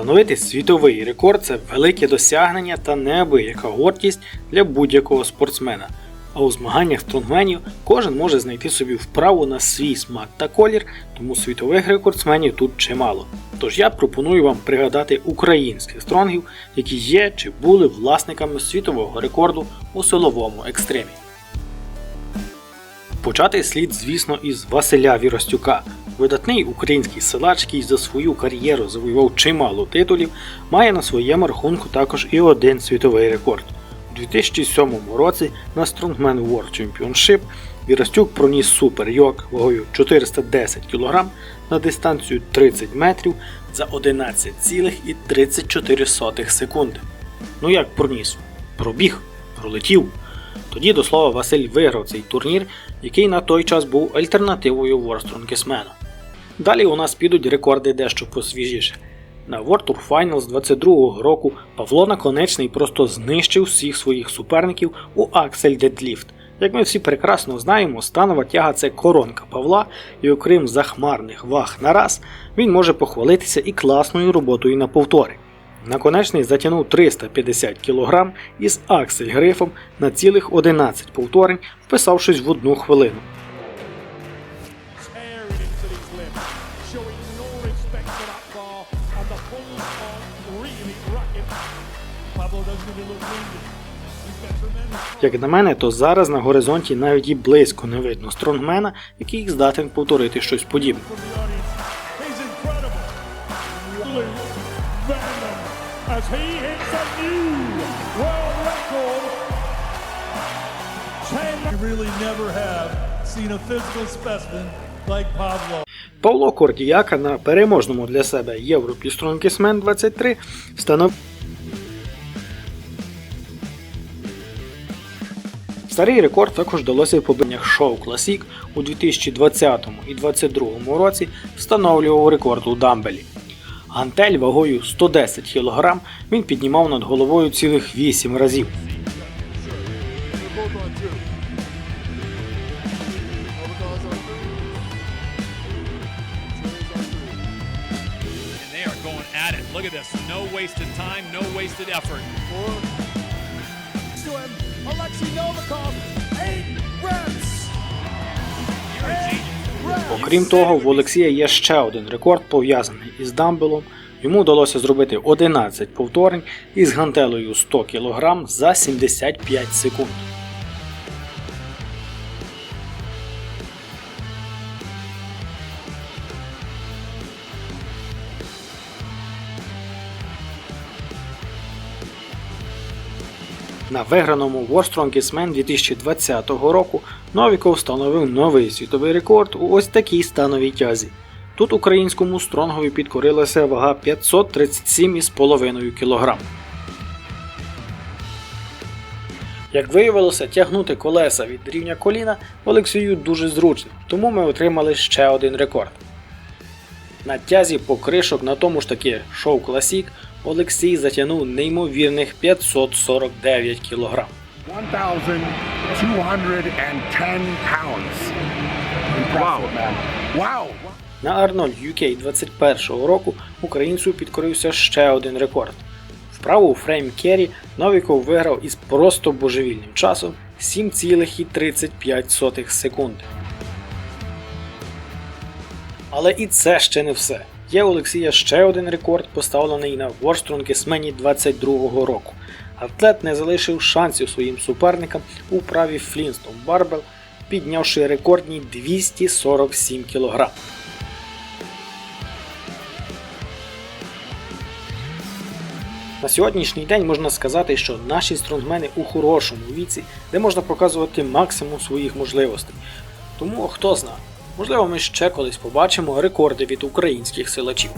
Встановити світовий рекорд це велике досягнення та неабияка гордість для будь-якого спортсмена. А у змаганнях стронгменів кожен може знайти собі вправу на свій смак та колір, тому світових рекордсменів тут чимало. Тож я пропоную вам пригадати українських стронгів, які є чи були власниками світового рекорду у силовому екстремі. Почати слід, звісно, із Василя Віростюка. Видатний український силач, який за свою кар'єру завоював чимало титулів, має на своєму рахунку також і один світовий рекорд. У 2007 році на Strongman World Championship Віростюк проніс супер-йог вагою 410 кг на дистанцію 30 метрів за 11,34 секунди. Ну як проніс? Пробіг, пролетів. Тоді, до слова, Василь виграв цей турнір, який на той час був альтернативою Ворстронгесмену. Далі у нас підуть рекорди дещо посвіжіше. На World Tour Finals 22-го року Павло Наконечний просто знищив всіх своїх суперників у Аксель Дедліфт. Як ми всі прекрасно знаємо, станова тяга це коронка Павла, і окрім захмарних ваг на раз, він може похвалитися і класною роботою на повтори. Наконечний затягнув 350 кг із аксель грифом на цілих 11 повторень, вписавшись в одну хвилину. Як на мене, то зараз на горизонті навіть і близько не видно стронгмена, який здатен повторити щось подібне. from the audience. He's incredible. Blue Venom as he hits a new world record. 10 We really never have seen a physical specimen. Павло Кордіяка на переможному для себе Європі Strongest 23 встановив. Старий рекорд також вдалося в побиттях шоу Classic у 2020 і 2022 році встановлював рекорд у Дамбелі. Гантель вагою 110 кг він піднімав над головою цілих 8 разів. Look at this. No wasted time, no wasted effort. to him. Alexei Novikov, eight reps. Окрім того, в Олексія є ще один рекорд пов'язаний із дамбелом. Йому вдалося зробити 11 повторень із гантелею 100 кг за 75 секунд. На виграному World Strongest Man 2020 року Новіков встановив новий світовий рекорд у ось такій становій тязі. Тут українському стронгові підкорилася вага 537,5 кг. Як виявилося, тягнути колеса від рівня коліна Олексію дуже зручно, тому ми отримали ще один рекорд. На тязі покришок на тому ж таки шоу Classic Олексій затягнув неймовірних 549 кг. 1,210 pounds. Impressive. Wow. На Арнольд UK 21 року українцю підкорився ще один рекорд. Вправу у фрейм керрі Новіков виграв із просто божевільним часом 7,35 секунди. Але і це ще не все. Є у Олексія ще один рекорд, поставлений на Ворстронгесмені 22 року. Атлет не залишив шансів своїм суперникам у праві Флінстон Барбел, піднявши рекордні 247 кг. На сьогоднішній день можна сказати, що наші стронгмени у хорошому віці, де можна показувати максимум своїх можливостей. Тому хто зна, можливо, ми ще колись побачимо рекорди від українських силачів.